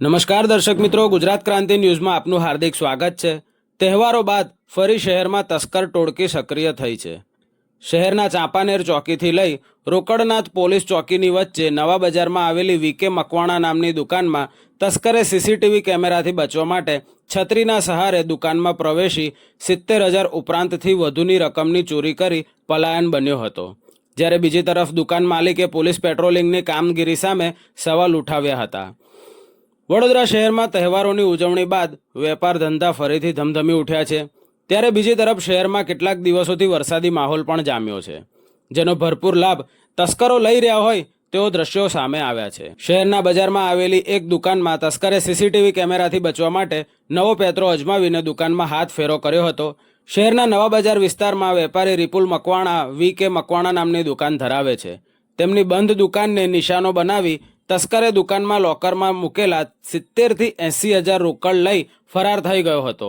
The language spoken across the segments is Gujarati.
નમસ્કાર દર્શક મિત્રો, ગુજરાત ક્રાંતિ ન્યૂઝમાં આપનું હાર્દિક સ્વાગત છે. તહેવારો બાદ ફરી શહેરમાં તસ્કર ટોળકી સક્રિય થઈ છે. શહેરના ચાંપાનેર ચોકીથી લઈ રોકડનાથ પોલીસ ચોકીની વચ્ચે નવા બજારમાં આવેલી વીકે મકવાણા નામની દુકાનમાં તસ્કરે સીસીટીવી કેમેરાથી બચવા માટે છત્રીના સહારે દુકાનમાં પ્રવેશી સિત્તેર હજાર ઉપરાંતથી વધુની રકમની ચોરી કરી પલાયન બન્યો હતો. જ્યારે બીજી તરફ દુકાન માલિકે પોલીસ પેટ્રોલિંગની કામગીરી સામે સવાલ ઉઠાવ્યા હતા. વડોદરા શહેરમાં તહેવારોની ઉજવણી બાદ વેપાર ધંધા ફરીથી ધમધમી ઉઠ્યા છે. ત્યારે બીજી તરફ શહેરમાં કેટલાક દિવસોથી વરસાદી માહોલ પણ જામ્યો છે. જેનો ભરપૂર લાભ તસ્કરો લઈ રહ્યા હોય તેવો દ્રશ્યો સામે આવ્યા છે. શહેરના બજારમાં આવેલી એક દુકાનમાં તસ્કરે સીસીટીવી કેમેરાથી બચવા માટે નવો પેત્રો અજમાવીને દુકાનમાં હાથ ફેરો કર્યો હતો. શહેરના નવા બજાર વિસ્તારમાં વેપારી રિપુલ મકવાણા વી કે મકવાણા નામની દુકાન ધરાવે છે. તેમની બંધ દુકાનને નિશાનો બનાવી તસ્કરે દુકાનમાં લોકરમાં મૂકેલા સિત્તેરથી એંસી હજાર રોકડ લઈ ફરાર થઈ ગયો હતો.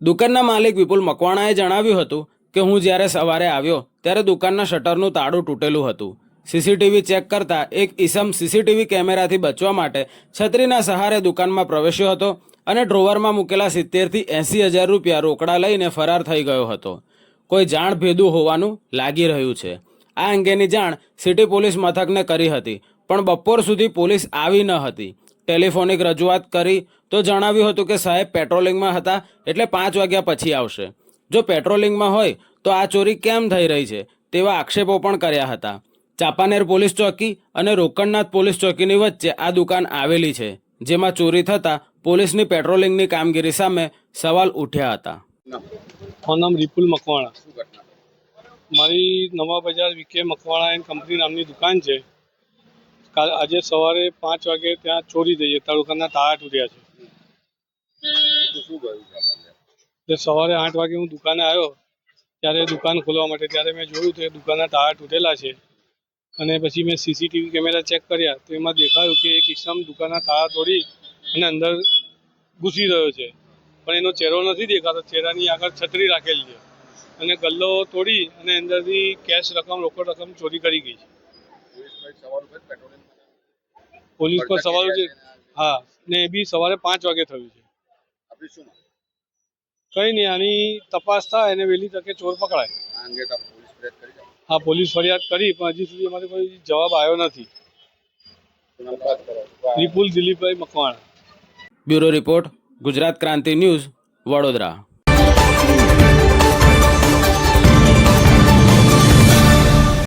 દુકાનના માલિક વિપુલ મકવાણાએ જણાવ્યું હતું કે, હું જ્યારે સવારે આવ્યો ત્યારે દુકાનના શટરનું તાળું તૂટેલું હતું. સીસીટીવી ચેક કરતા એક ઈસમ સીસીટીવી કેમેરાથી બચવા માટે છત્રીના સહારે દુકાનમાં પ્રવેશ્યો હતો અને ડ્રોવરમાં મૂકેલા સિત્તેરથી એંસી હજાર રૂપિયા રોકડા લઈને ફરાર થઈ ગયો હતો. કોઈ જાણ ભેદું હોવાનું લાગી રહ્યું છે. આ અંગેની જાણ સિટી પોલીસ મથકને કરી હતી. પણ બપોર સુધી પોલીસ આવી ન હતી. ટેલિફોનિક રજૂઆત કરી તો જણાવ્યું હતું કે સાહેબ પેટ્રોલિંગમાં હતા એટલે પાંચ વાગ્યા પછી આવશે. જો પેટ્રોલિંગમાં હોય તો આ ચોરી કેમ થઈ રહી છે તેવા આક્ષેપો પણ કર્યા હતા. ચાંપાનેર પોલીસ ચોકી અને રોકડનાથ પોલીસ ચોકીની વચ્ચે આ દુકાન આવેલી છે, જેમાં ચોરી થતાં પોલીસની પેટ્રોલિંગની કામગીરી સામે સવાલ ઉઠ્યા હતા. મારું નામ રિપુલ મકવાણા. મારી નવા બજાર વિકે મકવાણા એન્ડ કંપની નામની દુકાન છે. કાલ આજે સવારે પાંચ વાગે ત્યાં ચોરી થઈ છે. તાલુકાના તાળા તૂટ્યા છે. તે સવારે આઠ વાગે હું દુકાને આવ્યો ત્યારે દુકાન ખોલવા માટે ત્યારે મેં જોયું તો એ દુકાનના તાળા તૂટેલા છે. અને પછી મેં સીસીટીવી કેમેરા ચેક કર્યા તો એમાં દેખાયું કે એક ઇસમ દુકાનના તાળા તોડી અને અંદર ઘૂસી રહ્યો છે. પણ એનો ચહેરો નથી દેખાતો ચહેરાની આગળ છત્રી રાખેલી છે. અને ગલ્લો તોડી અને અંદરથી કેશ રકમ રોકડ રકમ ચોરી કરી ગઈ છે. પોલીસ પર સવાલ છે? હા ને એ બી સવારે પાંચ વાગે થયું છે. કઈ નહીં આની તપાસ થાય અને વહેલી તકે ચોર પકડાય. હા પોલીસ ફરિયાદ કરી પણ હજી સુધી અમારે કોઈ જવાબ આવ્યો નથી. Vipul Dilipbhai Makwana. Bureau report Gujarat Kranti news Vadodara.